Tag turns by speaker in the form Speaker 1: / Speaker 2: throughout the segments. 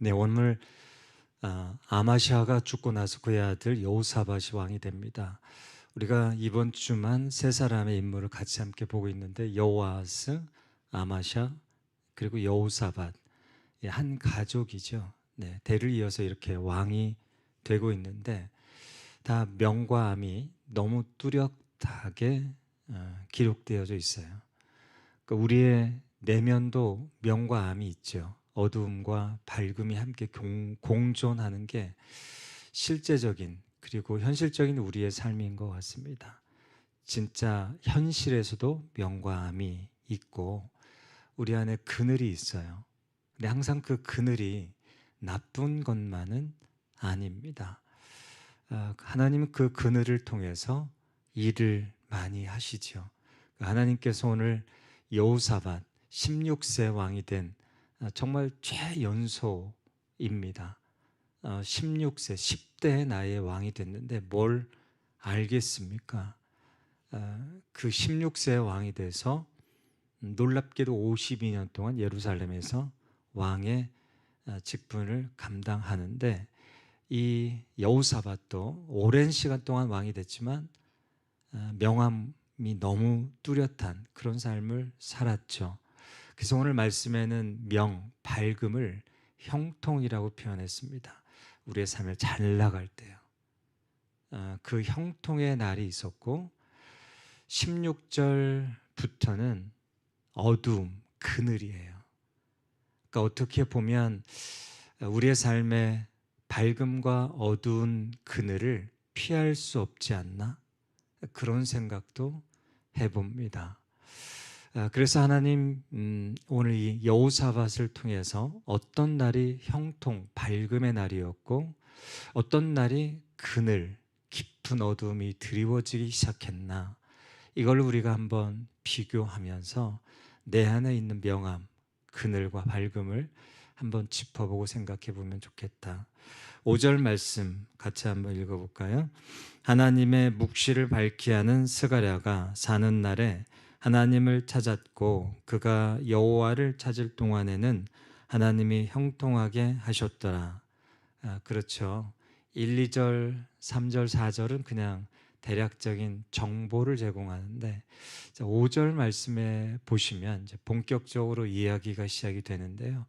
Speaker 1: 네, 오늘 아, 아마시아가 죽고 나서 그의 아들 여호사밧이 왕이 됩니다. 우리가 이번 주만 세 사람의 인물을 같이 함께 보고 있는데 여호아스, 아마샤 그리고 여호사밧 예, 한 가족이죠. 네, 대를 이어서 이렇게 왕이 되고 있는데 다 명과 암이 너무 뚜렷하게 어, 기록되어져 있어요. 그러니까 우리의 내면도 명과 암이 있죠. 어두움과 밝음이 함께 공, 공존하는 게 실제적인 그리고 현실적인 우리의 삶인 것 같습니다. 진짜 현실에서도 명과 암이 있고 우리 안에 그늘이 있어요. 근데 항상 그 그늘이 나쁜 것만은 아닙니다. 아, 하나님은 그 그늘을 통해서 일을 많이 하시죠. 하나님께서 오늘 여호사밧 16세 왕이 된 아, 정말 최연소입니다. 16세, 10대의 나이에 왕이 됐는데 뭘 알겠습니까? 아, 그 16세 왕이 돼서 놀랍게도 52년 동안 예루살렘에서 왕의 아, 직분을 감당하는데 이 여우사밧도 오랜 시간 동안 왕이 됐지만 명함이 너무 뚜렷한 그런 삶을 살았죠. 그래서 오늘 말씀에는 명, 밝음을 형통이라고 표현했습니다. 우리의 삶을 잘 나갈 때요. 그 형통의 날이 있었고 16절부터는 어두움, 그늘이에요. 그러니까 어떻게 보면 우리의 삶의 밝음과 어두운 그늘을 피할 수 없지 않나? 그런 생각도 해봅니다. 아, 그래서 하나님 음, 오늘 이 여호사밧을 통해서 어떤 날이 형통 밝음의 날이었고 어떤 날이 그늘 깊은 어둠이 드리워지기 시작했나 이걸 우리가 한번 비교하면서 내 안에 있는 명암 그늘과 밝음을 한번 짚어보고 생각해 보면 좋겠다. 5절 말씀 같이 한번 읽어볼까요? 하나님의 묵시를 밝히 하는 스가랴가 사는 날에 하나님을 찾았고 그가 여호와를 찾을 동안에는 하나님이 형통하게 하셨더라. 아, 그렇죠. 1, 2절, 3절, 4절은 그냥 대략적인 정보를 제공하는데 5절 말씀에 보시면 본격적으로 이야기가 시작이 되는데요.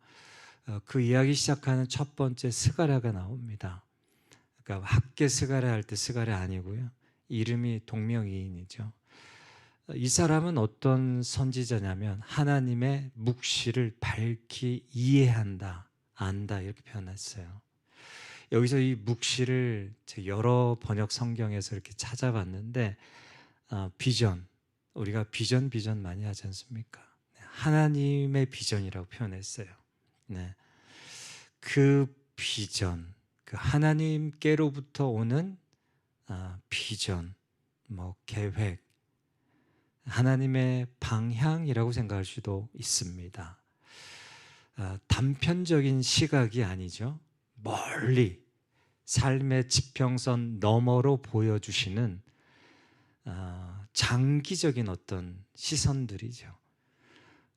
Speaker 1: 어, 그 이야기 시작하는 첫 번째 스가랴가 나옵니다. 그러니까 학계 스가랴 할 때 스가랴 아니고요. 이름이 동명이인이죠. 이 사람은 어떤 선지자냐면 하나님의 묵시를 밝히 이해한다, 안다 이렇게 표현했어요. 여기서 이 묵시를 여러 번역 성경에서 이렇게 찾아봤는데 어, 비전 우리가 비전 비전 많이 하지 않습니까? 네, 하나님의 비전이라고 표현했어요. 네. 그 비전, 그 하나님께로부터 오는 어, 비전, 뭐 계획, 하나님의 방향이라고 생각할 수도 있습니다. 아, 단편적인 시각이 아니죠. 멀리 삶의 지평선 너머로 보여주시는 아, 장기적인 어떤 시선들이죠.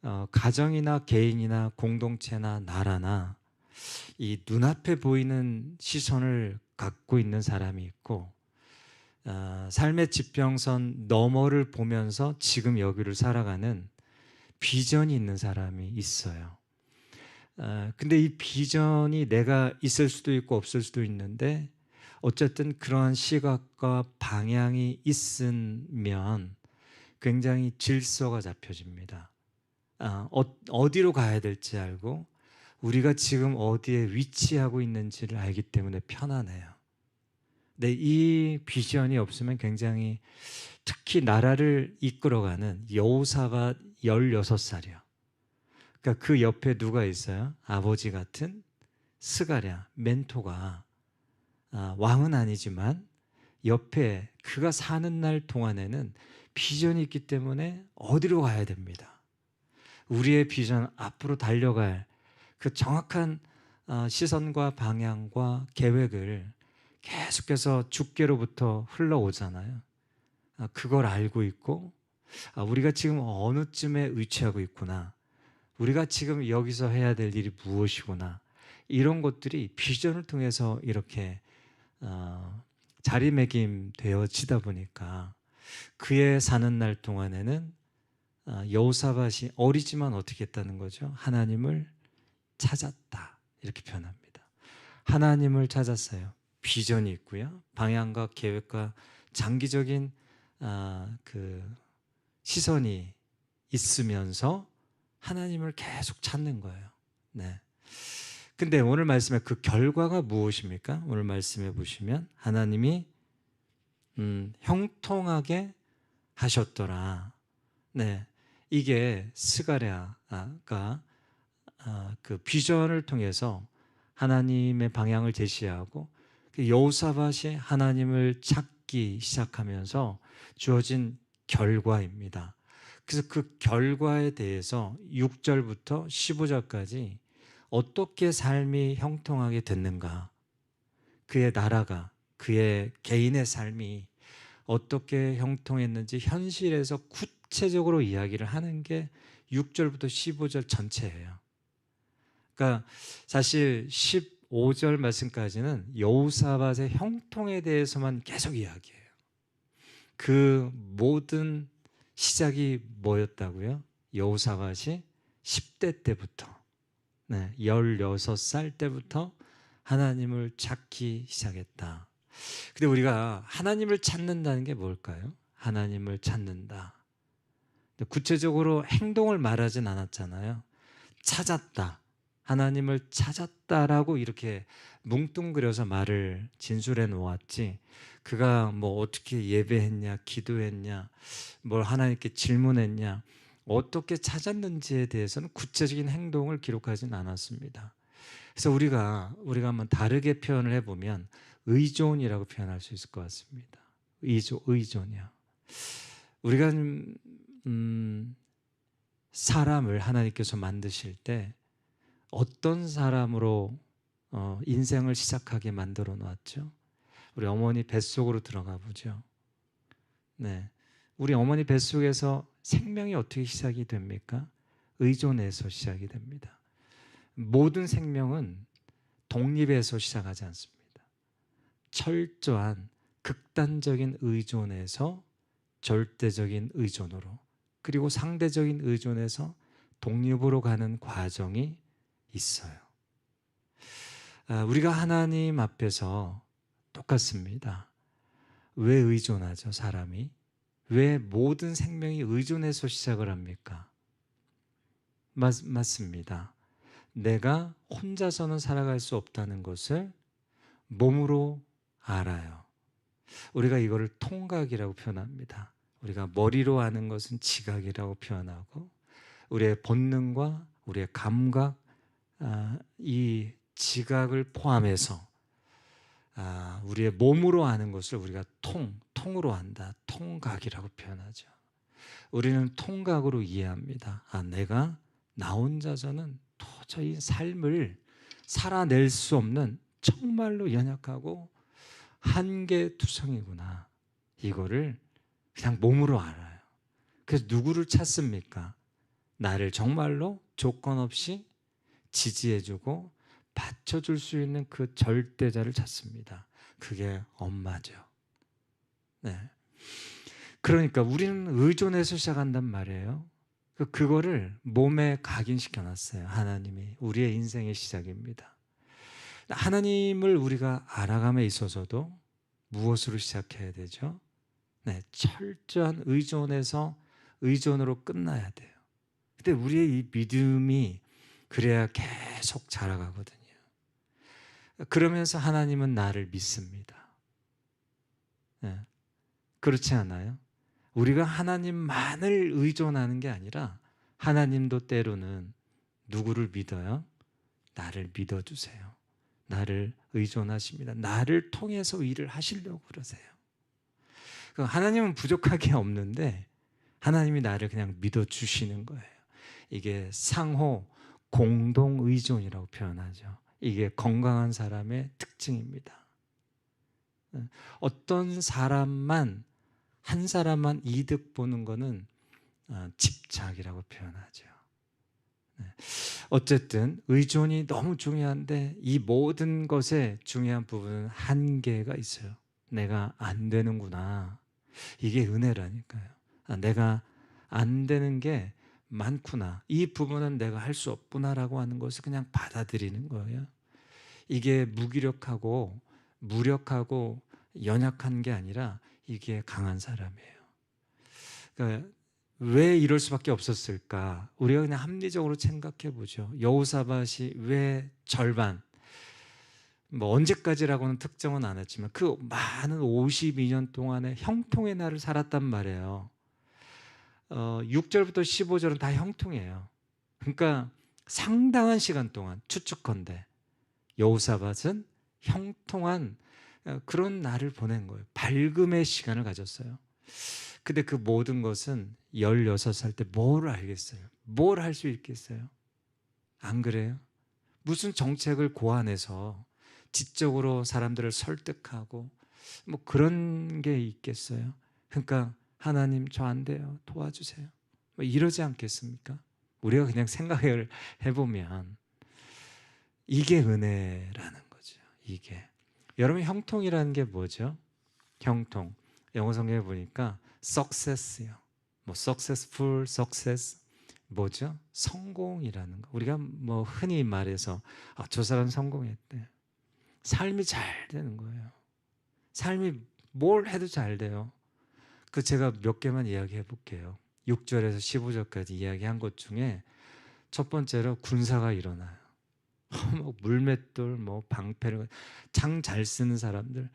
Speaker 1: 어, 가정이나 개인이나 공동체나 나라나 이 눈앞에 보이는 시선을 갖고 있는 사람이 있고 어, 삶의 지평선 너머를 보면서 지금 여기를 살아가는 비전이 있는 사람이 있어요. 어, 근데 이 비전이 내가 있을 수도 있고 없을 수도 있는데 어쨌든 그러한 시각과 방향이 있으면 굉장히 질서가 잡혀집니다. 어, 어디로 가야 될지 알고 우리가 지금 어디에 위치하고 있는지를 알기 때문에 편안해요. 네, 이 비전이 없으면 굉장히 특히 나라를 이끌어가는 여호사가 16살이요. 그러니까 그 옆에 누가 있어요? 아버지 같은 스가랴, 멘토가 아, 왕은 아니지만 옆에 그가 사는 날 동안에는 비전이 있기 때문에 어디로 가야 됩니다. 우리의 비전 앞으로 달려갈 그 정확한 어, 시선과 방향과 계획을 계속해서 주께로부터 흘러오잖아요. 아, 그걸 알고 있고, 아, 우리가 지금 어느 쯤에 위치하고 있구나. 우리가 지금 여기서 해야 될 일이 무엇이구나. 이런 것들이 비전을 통해서 이렇게 어, 자리매김 되어지다 보니까 그의 사는 날 동안에는 어, 여호사밧이 어리지만 어떻게 했다는 거죠? 하나님을 찾았다 이렇게 표현합니다. 하나님을 찾았어요. 비전이 있고요, 방향과 계획과 장기적인 아, 그 시선이 있으면서 하나님을 계속 찾는 거예요. 네. 근데 오늘 말씀의 그 결과가 무엇입니까? 오늘 말씀해 보시면 하나님이 음, 형통하게 하셨더라. 네. 이게 스가랴가 아, 그 비전을 통해서 하나님의 방향을 제시하고 그 여호사밧이 하나님을 찾기 시작하면서 주어진 결과입니다. 그래서 그 결과에 대해서 6절부터 15절까지 어떻게 삶이 형통하게 됐는가? 그의 나라가 그의 개인의 삶이 어떻게 형통했는지 현실에서 구체적으로 이야기를 하는 게 6절부터 15절 전체예요. 그러니까 사실 15절 말씀까지는 여우사밧의 형통에 대해서만 계속 이야기해요. 그 모든 시작이 뭐였다고요? 여우사밧이 10대 때부터 네, 16살 때부터 하나님을 찾기 시작했다. 근데 우리가 하나님을 찾는다는 게 뭘까요? 하나님을 찾는다. 구체적으로 행동을 말하진 않았잖아요. 찾았다. 하나님을 찾았다라고 이렇게 뭉뚱그려서 말을 진술해 놓았지. 그가 뭐 어떻게 예배했냐, 기도했냐, 뭘 하나님께 질문했냐, 어떻게 찾았는지에 대해서는 구체적인 행동을 기록하진 않았습니다. 그래서 우리가 우리가 한번 다르게 표현을 해보면 의존이라고 표현할 수 있을 것 같습니다. 의존, 의존이요. 우리가 음, 사람을 하나님께서 만드실 때 어떤 사람으로 어, 인생을 시작하게 만들어 놨죠? 우리 어머니 뱃속으로 들어가 보죠. 네. 우리 어머니 뱃속에서 생명이 어떻게 시작이 됩니까? 의존에서 시작이 됩니다. 모든 생명은 독립에서 시작하지 않습니다. 철저한 극단적인 의존에서 절대적인 의존으로 그리고 상대적인 의존에서 독립으로 가는 과정이 있어요. 아, 우리가 하나님 앞에서 똑같습니다. 왜 의존하죠, 사람이? 왜 모든 생명이 의존해서 시작을 합니까? 맞, 맞습니다. 내가 혼자서는 살아갈 수 없다는 것을 몸으로 알아요. 우리가 이거를 통각이라고 표현합니다. 우리가 머리로 아는 것은 지각이라고 표현하고 우리의 본능과 우리의 감각 아, 이 지각을 포함해서 아, 우리의 몸으로 아는 것을 우리가 통, 통으로 안다. 통각이라고 표현하죠. 우리는 통각으로 이해합니다. 아, 내가 나 혼자서는 도저히 삶을 살아낼 수 없는 정말로 연약하고 한계투성이구나. 이거를 그냥 몸으로 알아요. 그래서 누구를 찾습니까? 나를 정말로 조건 없이 지지해주고 받쳐줄 수 있는 그 절대자를 찾습니다. 그게 엄마죠. 네. 그러니까 우리는 의존해서 시작한단 말이에요. 그 그거를 몸에 각인시켜 놨어요. 하나님이 우리의 인생의 시작입니다. 하나님을 우리가 알아감에 있어서도 무엇으로 시작해야 되죠? 네, 철저한 의존에서 의존으로 끝나야 돼요. 근데 우리의 이 믿음이 그래야 계속 자라가거든요. 그러면서 하나님은 나를 믿습니다. 네, 그렇지 않아요? 우리가 하나님만을 의존하는 게 아니라 하나님도 때로는 누구를 믿어요? 나를 믿어주세요. 나를 의존하십니다. 나를 통해서 일을 하시려고 그러세요. 그 하나님은 부족하게 없는데 하나님이 나를 그냥 믿어주시는 거예요. 이게 상호 공동 의존이라고 표현하죠. 이게 건강한 사람의 특징입니다. 어떤 사람만 한 사람만 이득 보는 것은 어, 집착이라고 표현하죠. 네. 어쨌든 의존이 너무 중요한데 이 모든 것의 중요한 부분은 한계가 있어요. 내가 안 되는구나. 이게 은혜라니까요. 아, 내가 안 되는 게 많구나. 이 부분은 내가 할 수 없구나라고 하는 것을 그냥 받아들이는 거예요. 이게 무기력하고 무력하고 연약한 게 아니라 이게 강한 사람이에요. 그러니까 왜 이럴 수밖에 없었을까? 우리가 그냥 합리적으로 생각해 보죠. 여호사밧이 왜 절반 뭐 언제까지라고는 특정은 안 했지만 그 많은 52년 동안의 형통의 날을 살았단 말이에요. 어, 6절부터 15절은 다 형통이에요. 그러니까 상당한 시간 동안 추측컨대 여호사밧은 형통한 어, 그런 날을 보낸 거예요. 밝음의 시간을 가졌어요. 근데 그 모든 것은 16살 때 뭘 알겠어요? 뭘 할 수 있겠어요? 안 그래요? 무슨 정책을 고안해서 지적으로 사람들을 설득하고 뭐 그런 게 있겠어요? 그러니까 하나님 저 안 돼요. 도와주세요. 뭐 이러지 않겠습니까? 우리가 그냥 생각을 해보면 이게 은혜라는 거죠. 이게 여러분 형통이라는 게 뭐죠? 형통 영어 성경에 보니까 success요. 뭐 successful, success 뭐죠? 성공이라는 거. 우리가 뭐 흔히 말해서 아, 저 사람 성공했대. 삶이 잘 되는 거예요. 삶이 뭘 해도 잘 돼요. 그 제가 몇 개만 이야기해 볼게요. 6절에서 15절까지 이야기한 것 중에 첫 번째로 군사가 일어나요. 뭐 물맷돌, 뭐 방패를 장 잘 쓰는 사람들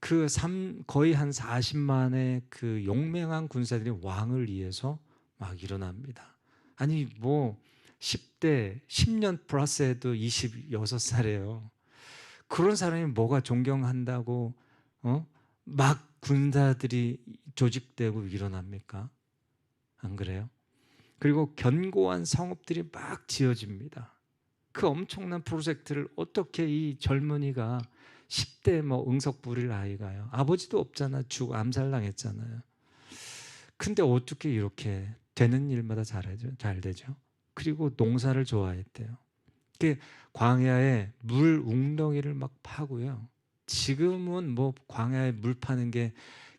Speaker 1: 그 삼, 거의 한 40만의 그 용맹한 군사들이 왕을 위해서 막 일어납니다. 아니 뭐 10대 10년 플러스 해도 26살이에요. 그런 사람이 뭐가 존경한다고 어? 막 군사들이 조직되고 일어납니까? 안 그래요? 그리고 견고한 성읍들이 막 지어집니다. 그 엄청난 프로젝트를 어떻게 이 젊은이가 10대 뭐 응석 부릴 아이가요. 아버지도 없잖아. 죽 암살당했잖아요. 근데 어떻게 이렇게 되는 일마다 잘하죠? 잘 되죠. 그리고 농사를 좋아했대요. 그 광야에 물 웅덩이를 막 파고요. 지금은 뭐 광야에 물 파는 게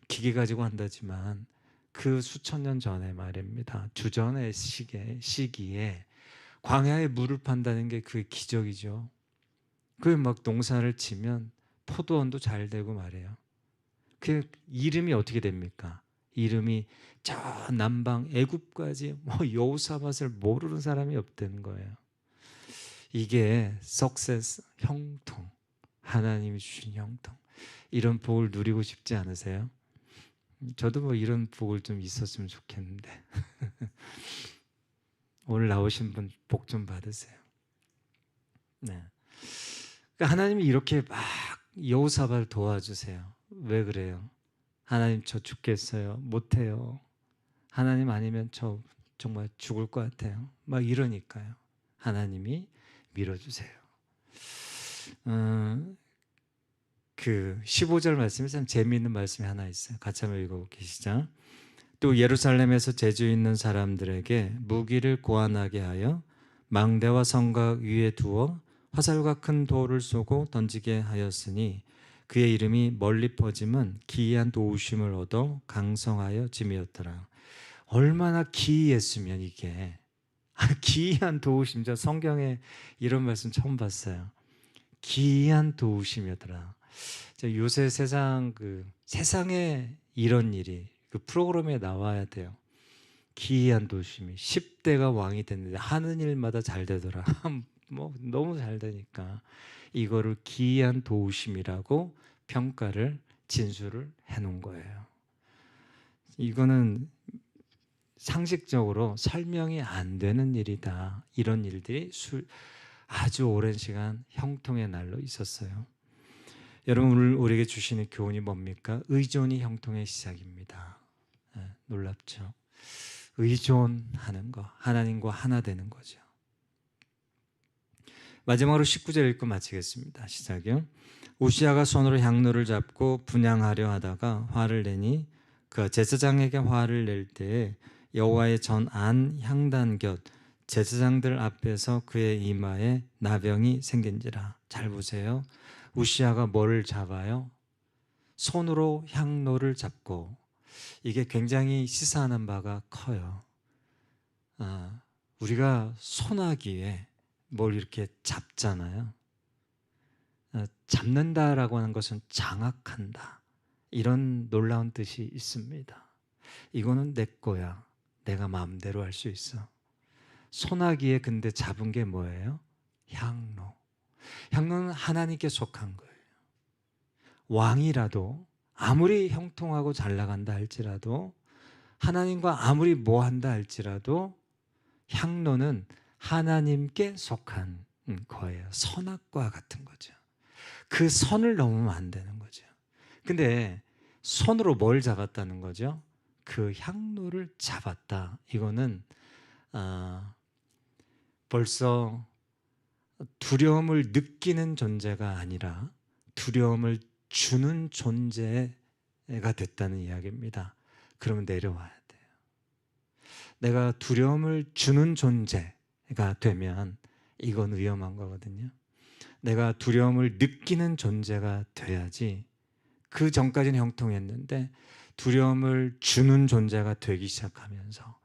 Speaker 1: 기계 가지고 한다지만 그 수천 년 전에 말입니다. 주전의 시기에, 시기에 광야에 물을 판다는 게 그게 기적이죠. 그막 농사를 치면 포도원도 잘 되고 말이에요. 그 이름이 어떻게 됩니까? 이름이 저 남방 애굽까지 뭐 여호사밧을 모르는 사람이 없다는 거예요. 이게 석세스 형통 하나님이 주신 형통 이런 복을 누리고 싶지 않으세요? 저도 뭐 이런 복을 좀 있었으면 좋겠는데 오늘 나오신 분 복 좀 받으세요. 네. 그러니까 하나님이 이렇게 막 여호사밧을 도와주세요. 왜 그래요? 하나님 저 죽겠어요. 못해요. 하나님 아니면 저 정말 죽을 것 같아요. 막 이러니까요. 하나님이 밀어주세요. 음, 그 15절 말씀이 참 재미있는 말씀이 하나 있어요. 같이 한번 읽어보시죠. 또 예루살렘에서 재주 있는 사람들에게 무기를 고안하게 하여 망대와 성곽 위에 두어 화살과 큰 돌을 쏘고 던지게 하였으니 그의 이름이 멀리 퍼짐은 기이한 도우심을 얻어 강성하여 짐이었더라. 얼마나 기이했으면 이게 아, 기이한 도우심 저 성경에 이런 말씀 처음 봤어요. 기이한 도우심이었더라. 요새 세상 그 세상에 이런 일이 그 프로그램에 나와야 돼요. 기이한 도심이 10대가 왕이 됐는데 하는 일마다 잘 되더라. 뭐 너무 잘 되니까 이거를 기이한 도우심이라고 평가를 진술을 해 놓은 거예요. 이거는 상식적으로 설명이 안 되는 일이다. 이런 일들이 아주 오랜 시간 형통의 날로 있었어요. 여러분 오늘 우리에게 주시는 교훈이 뭡니까? 의존이 형통의 시작입니다. 네, 놀랍죠? 의존하는 거, 하나님과 하나 되는 거죠. 마지막으로 19절 읽고 마치겠습니다. 시작이요. 우시아가 손으로 향로를 잡고 분양하려 하다가 화를 내니 그 제사장에게 화를 낼 때에 여호와의 전 안 향단 곁 제사장들 앞에서 그의 이마에 나병이 생긴지라. 잘 보세요. 우시아가 뭐를 잡아요? 손으로 향로를 잡고 이게 굉장히 시사하는 바가 커요. 아, 우리가 소나기에 뭘 이렇게 잡잖아요. 아, 잡는다라고 하는 것은 장악한다. 이런 놀라운 뜻이 있습니다. 이거는 내 거야. 내가 마음대로 할 수 있어. 소나기에 근데 잡은 게 뭐예요? 향로. 향로는 하나님께 속한 거예요. 왕이라도 아무리 형통하고 잘 나간다 할지라도 하나님과 아무리 뭐 한다 할지라도 향로는 하나님께 속한 거예요. 선악과 같은 거죠. 그 선을 넘으면 안 되는 거죠. 근데 손으로 뭘 잡았다는 거죠? 그 향로를 잡았다. 이거는 아, 벌써 두려움을 느끼는 존재가 아니라 두려움을 주는 존재가 됐다는 이야기입니다. 그러면 내려와야 돼요. 내가 두려움을 주는 존재가 되면 이건 위험한 거거든요. 내가 두려움을 느끼는 존재가 돼야지 그 전까지는 형통했는데 두려움을 주는 존재가 되기 시작하면서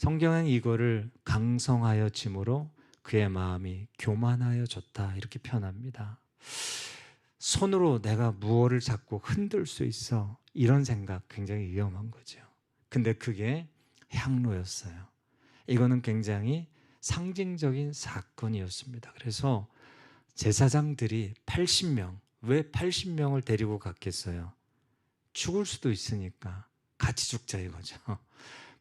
Speaker 1: 성경은 이거를 강성하여 짐으로 그의 마음이 교만하여졌다 이렇게 표현합니다. 손으로 내가 무엇을 잡고 흔들 수 있어 이런 생각 굉장히 위험한 거죠. 근데 그게 향로였어요. 이거는 굉장히 상징적인 사건이었습니다. 그래서 제사장들이 80명, 왜 80명을 데리고 갔겠어요? 죽을 수도 있으니까 같이 죽자 이거죠.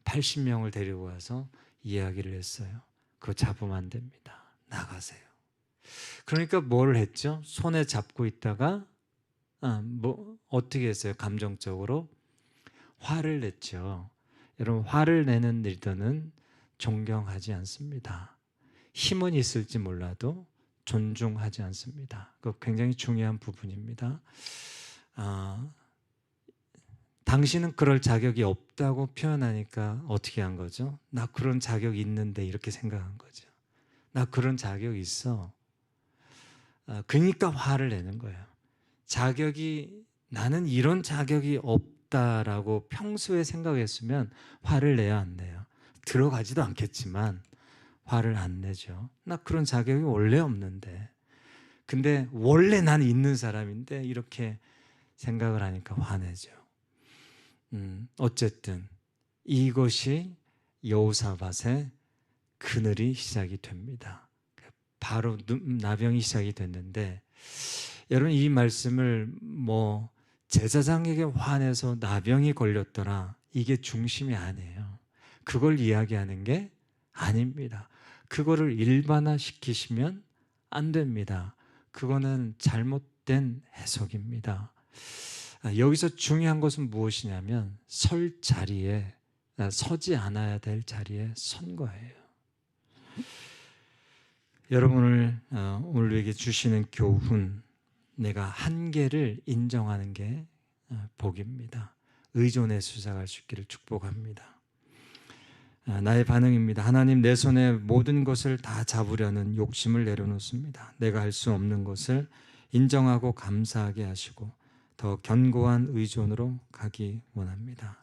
Speaker 1: 80명을 데리고 와서 이야기를 했어요. 그거 잡으면 안 됩니다. 나가세요. 그러니까 뭘 했죠? 손에 잡고 있다가 아, 뭐 어떻게 했어요? 감정적으로 화를 냈죠. 여러분 화를 내는 리더는 존경하지 않습니다. 힘은 있을지 몰라도 존중하지 않습니다. 그 굉장히 중요한 부분입니다. 아, 당신은 그럴 자격이 없다고 표현하니까 어떻게 한 거죠? 나 그런 자격이 있는데 이렇게 생각한 거죠. 나 그런 자격 있어. 아, 그러니까 화를 내는 거예요. 자격이 나는 이런 자격이 없다라고 평소에 생각했으면 화를 내야 안 내요. 들어가지도 않겠지만 화를 안 내죠. 나 그런 자격이 원래 없는데. 근데 원래 난 있는 사람인데 이렇게 생각을 하니까 화내죠. 음, 어쨌든 이것이 여호사밧의 그늘이 시작이 됩니다. 바로 나병이 시작이 됐는데 여러분 이 말씀을 뭐 제사장에게 화내서 나병이 걸렸더라 이게 중심이 아니에요. 그걸 이야기하는 게 아닙니다. 그거를 일반화 시키시면 안 됩니다. 그거는 잘못된 해석입니다. 아, 여기서 중요한 것은 무엇이냐면 설 자리에 아, 서지 않아야 될 자리에 선 거예요. 여러분을 어, 오늘 우리에게 주시는 교훈, 내가 한계를 인정하는 게 어, 복입니다. 의존의 수사갈 수 있기를 축복합니다. 아, 나의 반응입니다. 하나님 내 손에 모든 것을 다 잡으려는 욕심을 내려놓습니다. 내가 할 수 없는 것을 인정하고 감사하게 하시고 더 견고한 의존으로 가기 원합니다.